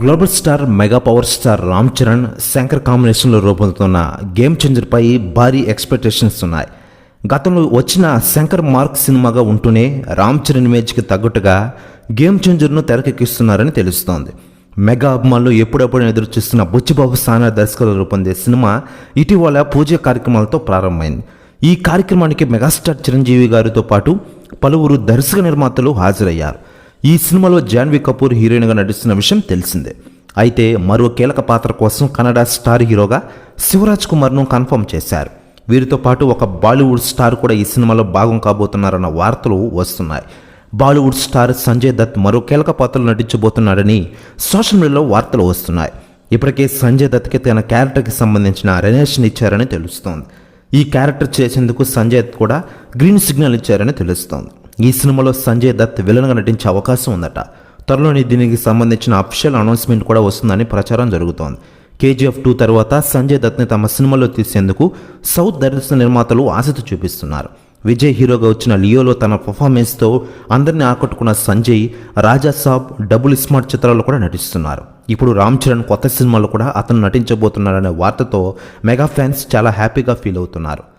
Global star mega power star Ram Charan Shankar కాంబినేషన్లో రూపొందుతున్న game చేంజర్పై భారీ ఎక్స్పెక్టేషన్స్ ఉన్నాయి. గతంలో వచ్చిన శంకర్ మార్క్ సినిమాగా ఉంటూనే రామ్ చరణ్ ఇమేజ్కి తగ్గట్టుగా గేమ్ చేంజర్ను తెరకెక్కిస్తున్నారని తెలుస్తోంది. మెగా అభిమానులు ఎప్పుడప్పుడు ఎదురు చూస్తున్న బుచ్చిబాబు సానా దర్శకులు రూపొందే సినిమా ఇటీవల పూజ కార్యక్రమాలతో ప్రారంభమైంది. ఈ కార్యక్రమానికి మెగాస్టార్ చిరంజీవి గారితో పాటు పలువురు దర్శక నిర్మాతలు హాజరయ్యారు. ఈ సినిమాలో జాన్వీ కపూర్ హీరోయిన్గా నటిస్తున్న విషయం తెలిసిందే. అయితే మరో కీలక పాత్ర కోసం కన్నడ స్టార్ హీరోగా శివరాజ్ కుమార్ను కన్ఫర్మ్ చేశారు. వీరితో పాటు ఒక బాలీవుడ్ స్టార్ కూడా ఈ సినిమాలో భాగం కాబోతున్నారన్న వార్తలు వస్తున్నాయి. బాలీవుడ్ స్టార్ సంజయ్ దత్ మరో కీలక పాత్రలు నటించబోతున్నాడని సోషల్ మీడియాలో వార్తలు వస్తున్నాయి. ఇప్పటికే సంజయ్ దత్కి తన క్యారెక్టర్కి సంబంధించిన రెనేషన్ ఇచ్చారని తెలుస్తోంది. ఈ క్యారెక్టర్ చేసేందుకు సంజయ్ దత్ కూడా గ్రీన్ సిగ్నల్ ఇచ్చారని తెలుస్తోంది. ఈ సినిమాలో సంజయ్ దత్ విలన్గా నటించే అవకాశం ఉందట. త్వరలోనే దీనికి సంబంధించిన అఫీషియల్ అనౌన్స్మెంట్ కూడా వస్తుందని ప్రచారం జరుగుతోంది. కేజీఎఫ్ టూ తర్వాత సంజయ్ దత్ని తమ సినిమాలో తీసేందుకు సౌత్ దర్శన నిర్మాతలు ఆసక్తి చూపిస్తున్నారు. విజయ్ హీరోగా వచ్చిన లియోలో తన పర్ఫార్మెన్స్తో అందరినీ ఆకట్టుకున్న సంజయ్ రాజా సాబ్ డబుల్ స్మార్ట్ చిత్రాల్లో కూడా నటిస్తున్నారు. ఇప్పుడు రామ్ చరణ్ కొత్త సినిమాలో కూడా అతను నటించబోతున్నాడనే వార్తతో మెగా ఫ్యాన్స్ చాలా హ్యాపీగా ఫీల్ అవుతున్నారు.